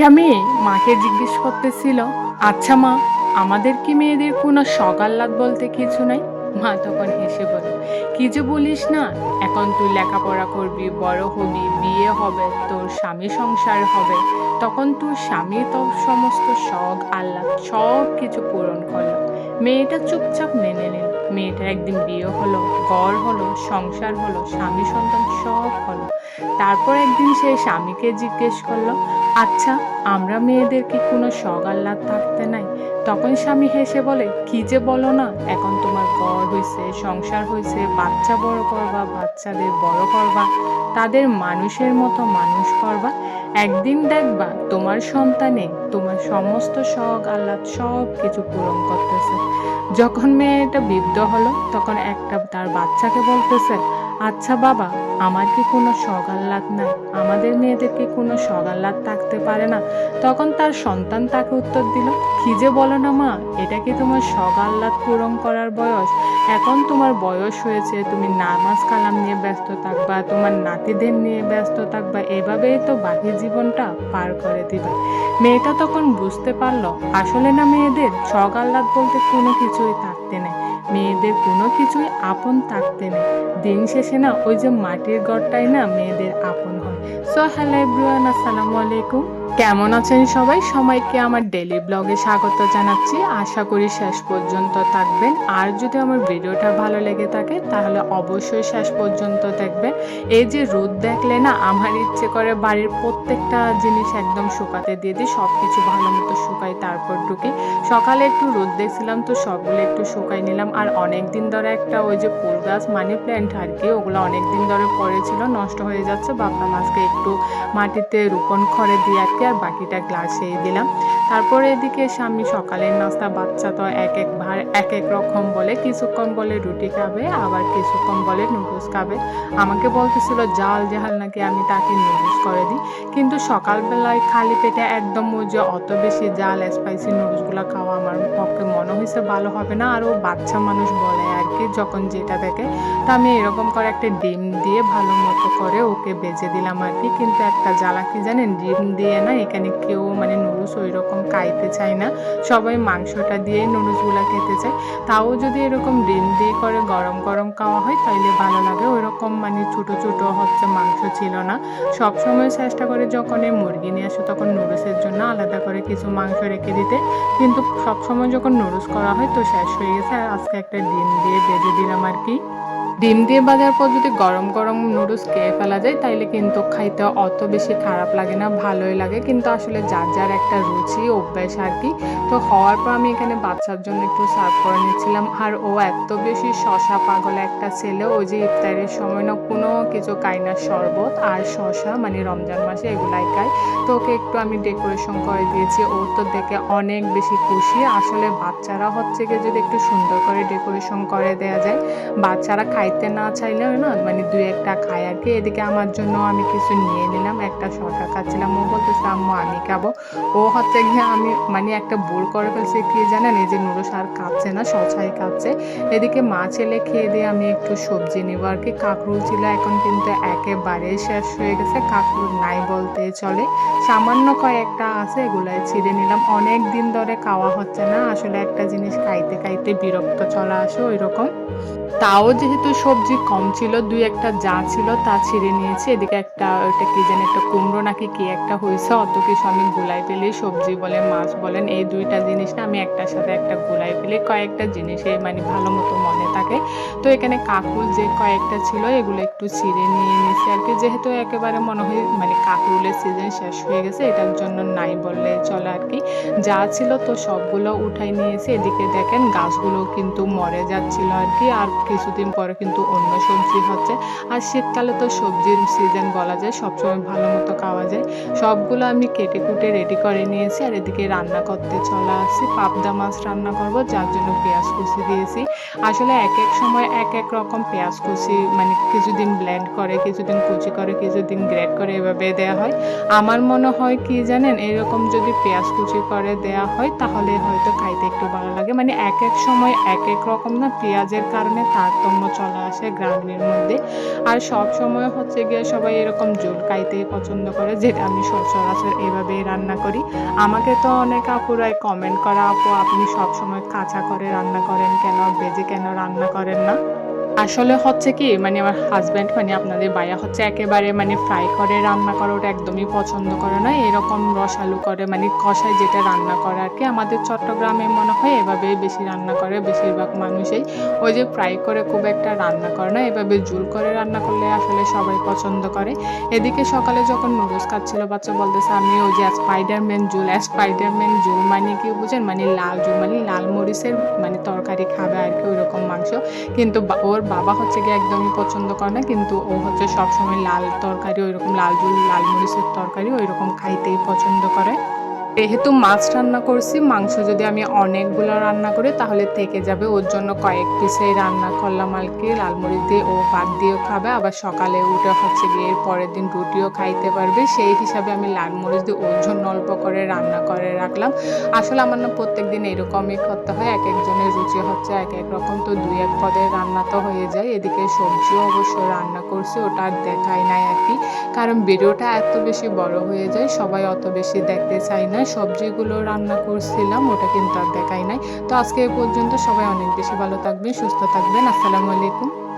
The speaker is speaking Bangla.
একটা মেয়ে মাকে জিজ্ঞেস করতেছিল আচ্ছা মা, আমাদের কি মেয়েদের কোনো সকাল্লাদ বলতে কিছু নাই? মা তখন হেসে বলে কি যে বলিস না, এখন তুই লেখাপড়া করবি, বড় হবি, বিয়ে হবে, তোর স্বামী সংসার হবে। তখন তোর স্বামী তোর সমস্ত শখ, আহ্লাদ সব কিছু পূরণ করল। মেয়েটা চুপচাপ মেনে নিল। মেয়েটার একদিন বিয়ে হলো, ঘর হলো, সংসার হলো, স্বামী সন্তান সব হলো। তারপর একদিন সে স্বামীকে জিজ্ঞেস করল আচ্ছা আমরা মেয়েদের কি কোনো শখ আহ্লাদ থাকতে নাই? তখন স্বামী হেসে বলে, কি যে বলো না, এখন তোমার ঘর হয়েছে সংসার হয়েছে বাচ্চা বড় করবা, বাচ্চাদের বড় করবা, তাদের মানুষের মতো মানুষ করবা। একদিন দেখবা তোমার সন্তানে তোমার সমস্ত শখ আহ্লাদ সব কিছু পূরণ করতেছে। যখন মেয়েটা বৃদ্ধ হলো, তখন একটা তার বাচ্চাকে বলতেছে আচ্ছা বাবা, আমার কি কোনো সগাল্লাদ নাই? আমাদের মেয়েদের কি কোনো সগাল্লাদ থাকতে পারে না? তখন তার সন্তান তাকে উত্তর দিল, কি যে বলো না মা, এটা কি তোমার সগাল্লাদ পূরণ করার বয়স? এখন তোমার বয়স হয়েছে, তুমি নামাজ কালাম নিয়ে ব্যস্ত থাকবা, তোমার নাতিদের নিয়ে ব্যস্ত থাকবা, এভাবেই তো বাকি জীবনটা পার করে দিবা। মেয়েটা তখন বুঝতে পারল, আসলে না মেয়েদের সগাল্লাদ বলতে কোনো কিছুই থাকতে নেই। মেয়েদের কোনো কিছুই আপন থাকতে নেই। দিন শেষে না ওই যে মাটির ঘরটাই না মেয়েদের আপন হয়। সো হ্যালো এভরিওয়ান আসসালামু আলাইকুম। কেমন আছেন সবাই? সবাইকে আমার ডেলি ব্লগে স্বাগত জানাচ্ছি। আশা করি শেষ পর্যন্ত থাকবেন। আর যদি আমার ভিডিওটা ভালো লেগে থাকে, তাহলে অবশ্যই শেষ পর্যন্ত দেখবেন। এই যে রোদ দেখলে না, আমার ইচ্ছে করে বাড়ির প্রত্যেকটা জিনিস একদম শুকাতে দিয়ে দিই সব কিছু ভালো মতো শুকাই তারপর ঢুকি। সকালে একটু রোদ দেখছিলাম তো সবগুলো একটু শুকাই নিলাম। আর অনেক দিন ধরে একটা ওই যে ফুল গাছ, মানি প্ল্যান্ট আর কি, ওগুলো অনেক দিন ধরে পড়েছিল, নষ্ট হয়ে যাচ্ছে। ভাবলাম আজকে একটু মাটিতে রোপণ করে দিয়ে আর বাকিটা গ্লাসে দিলাম। তারপরে এদিকে স্বামী সকালের নাস্তা, বাচ্চা তো এক এক ভার, এক এক রকম বলে। কিছুক্ষণ বলে রুটি খাবে, আবার কিছুক্ষণ বলে নুডলস খাবে। আমাকে বলতেছিল, জাল জাহাল নাকি আমি তাকে নুডলস করে দিই। কিন্তু সকালবেলায় খালি পেটে একদম যে অত বেশি জাল স্পাইসি নুডলসগুলো খাওয়া আমার পক্ষে মনে হয়েছে ভালো হবে না। আরও বাচ্চা মানুষ বলে আর কি, যখন যেটা দেখে। তা আমি এরকম করে একটা ডিম দিয়ে ভালো মতো করে ওকে বেজে দিলাম আর কি। কিন্তু একটা জ্বালা কি জানেন? ডিম দিয়ে না এখানে কেউ মানে নুডলস ওই রকম খাইতে চায় না। সবাই মাংসটা দিয়েই নুডলসগুলো খেতে চায়। তাও যদি এরকম ডিম দিয়ে করে গরম গরম খাওয়া হয়, তাইলে ভালো লাগে। ওই রকম মানে ছোটো ছোটো হচ্ছে মাংস ছিল না। সব সময় চেষ্টা করে যখন এই মুরগি নিয়ে আসে, তখন নুডলসের জন্য আলাদা করে কিছু মাংস রেখে দিতে। কিন্তু সবসময় যখন নুডলস করা হয়, তো শেষ হয়ে গেছে। আজকে একটা ডিম দিয়ে বেঁধে দিলাম আর কি। ডিম দিয়ে বাজার পর যদি গরম গরম নুডলস খেয়ে ফেলা যায়, তাইলে কিন্তু খাইতে অত বেশি খারাপ লাগে না, ভালোই লাগে। কিন্তু আসলে যার যার একটা রুচি, অভ্যাস আর কি, তো হওয়ার পর আমি এখানে বাচ্চার জন্য একটু সার্ভ করে নিচ্ছিলাম। আর ও এত বেশি শশা পাগল একটা ছেলে, ওই যে ইফতারের সময় না কোনো কিছু খায় না, শরবত আর শশা মানে রমজান মাসে এগুলাই খায়। তো ওকে একটু আমি ডেকোরেশন করে দিয়েছি, ও তো দেখে অনেক বেশি খুশি। আসলে বাচ্চারা হচ্ছে গিয়ে যদি একটু সুন্দর করে ডেকোরেশন করে দেওয়া যায়, বাচ্চারা খাইতে না চাইলেও না মানে দুই একটা খায় আর কি। এদিকে আমার জন্য আমি কিছু নিয়ে নিলাম, একটা শশা খাচ্ছিলাম। ও বলতেছে আম্মু, আমি খাব। ও হচ্ছে গিয়ে আমি মানে একটা ভুল করে ফেলছি, কি জানেন? এই যে নুডলস আর খাচ্ছে না শশাই খাচ্ছে। এদিকে মা ছেলে খেয়ে দিয়ে আমি একটু সবজি নেব আর কি। কাঁকরুল ছিল, এখন কিন্তু একেবারে শেষ হয়ে গেছে। কাঁকরুল নাই বলতে চলে। সামান্য কয়েকটা আছে, এগুলাই ছিঁড়ে নিলাম। অনেক দিন ধরে খাওয়া হচ্ছে না। আসলে একটা জিনিস খাইতে খাইতে বিরক্ত চলে আসে ওই রকম তাও যেহেতু সবজি কম ছিল, দুই একটা যা ছিল তা ছিঁড়ে নিয়েছি, এদিকে একটা ওটা কি যেন একটা কুমড়ো নাকি কি একটা হয়েছে অত কিছু আমি গুলাই ফেলি, সবজি বলেন, মাছ বলেন, এই দুইটা জিনিস না আমি একটার সাথে একটা গুলাই ফেলি, কয়েকটা জিনিসে মানে ভালো মতো মনে থাকে। তো এখানে কাকুল যে কয়েকটা ছিল, এগুলো একটু ছিঁড়ে নিয়ে নিয়েছি আর কি, যেহেতু একেবারে মনে হয় মানে কাকুলের সিজন শেষ হয়ে গেছে, এটার জন্য নাই বললে চলে আর কি। যা ছিল তো সবগুলো উঠাই নিয়েছি, এদিকে দেখেন গাছগুলো কিন্তু মরে যাচ্ছিল আর কি, আর কিছুদিন পরে কিন্তু অন্য সবজি হচ্ছে। আর শীতকালে তো সবজির সিজন বলা যায়, সবসময় ভালো মতো খাওয়া যায়। সবগুলো আমি কেটে কুটে রেডি করে নিয়েছি। আর এদিকে রান্না করতে চলে আসছি। পাবদা মাছ রান্না করব, যার জন্য পেঁয়াজ কুচি দিয়েছি। আসলে এক এক সময় এক এক রকম পেঁয়াজ কুচি মানে কিছুদিন ব্লেন্ড করে, কিছুদিন কুচি করে, কিছুদিন গ্রেড করে এভাবে দেওয়া হয়। আমার মনে হয় কি জানেন, এরকম যদি পেঁয়াজ কুচি করে দেওয়া হয়, তাহলে হয়তো খাইতে একটু ভালো লাগে। মানে এক এক সময় এক এক রকম না, পেঁয়াজের কারণে তারতম্য চলে আসে গ্রামের মধ্যে। আর সব সময় হচ্ছে গিয়ে সবাই এরকম জোল খাইতে পছন্দ করে, যেটা আমি সচরাচর এভাবেই রান্না করি। আমাকে তো অনেক আপুরাই কমেন্ট করা, আপু, আপনি সব সময় কাঁচা করে রান্না করেন কেন? ভেজে কেন রান্না করেন না? আসলে হচ্ছে কি মানে আমার হাজব্যান্ড মানে আপনাদের ভাইয়া হচ্ছে একেবারে মানে ফ্রাই করে, রান্না করে ওটা একদমই পছন্দ করে না। এরকম রসালু করে মানে কষায় যেটা রান্না করে আর কি। আমাদের চট্টগ্রামে মনে হয় এভাবেই বেশি রান্না করে, বেশিরভাগ মানুষই। ওই যে ফ্রাই করে খুব একটা রান্না করে না, এভাবে ঝুল করে রান্না করলে আসলে সবাই পছন্দ করে। এদিকে সকালে যখন নুডলস খাচ্ছিল, বাচ্চা বলতেছে, আমি ওই যে স্পাইডারম্যান ঝুল স্পাইডারম্যান ঝুল মানে কি বুঝেন? মানে লাল ঝুল মানে লাল মরিচের মানে তরকারি খাবে আর কি ওই রকম মাংস। কিন্তু ওর বাবা হচ্ছে গিয়ে একদমই পছন্দ করে না, কিন্তু ও হচ্ছে সবসময় লাল তরকারি, ওইরকম লাল ঝুল, লাল মরিচের তরকারি, ওইরকম খাইতেই পছন্দ করে। যেহেতু মাছ রান্না করছি, মাংস যদি আমি অনেকগুলো রান্না করি, তাহলে থেকে যাবে। ওর জন্য কয়েক পিসেই রান্না করলাম আর কি। লালমরিচ দিয়ে ও ভাত দিয়েও খাবে। আবার সকালে উঠে হচ্ছে গিয়ে এর পরের দিন রুটিও খাইতে পারবে। সেই হিসাবে আমি লালমরিচ দিয়ে ওর জন্য অল্প করে রান্না করে রাখলাম। আসলে আমার না প্রত্যেক দিন এরকমই করতে হয়। এক একজনের রুচি হচ্ছে এক এক রকম। তো দুই এক পদের রান্না তো হয়ে যায়। এদিকে সবজিও অবশ্য রান্না করছি, ওটা আর দেখাই নাই আর কি। কারণ ভিডিওটা এত বেশি বড় হয়ে যায়, সবাই অত বেশি দেখতে চায় না। সবজিগুলো রান্না করছিলাম, ওটা কিন্তু আর দেখাই নাই। তো আজকে এ পর্যন্ত সবাই অনেক বেশি ভালো থাকবেন, সুস্থ থাকবেন। আসসালামু আলাইকুম।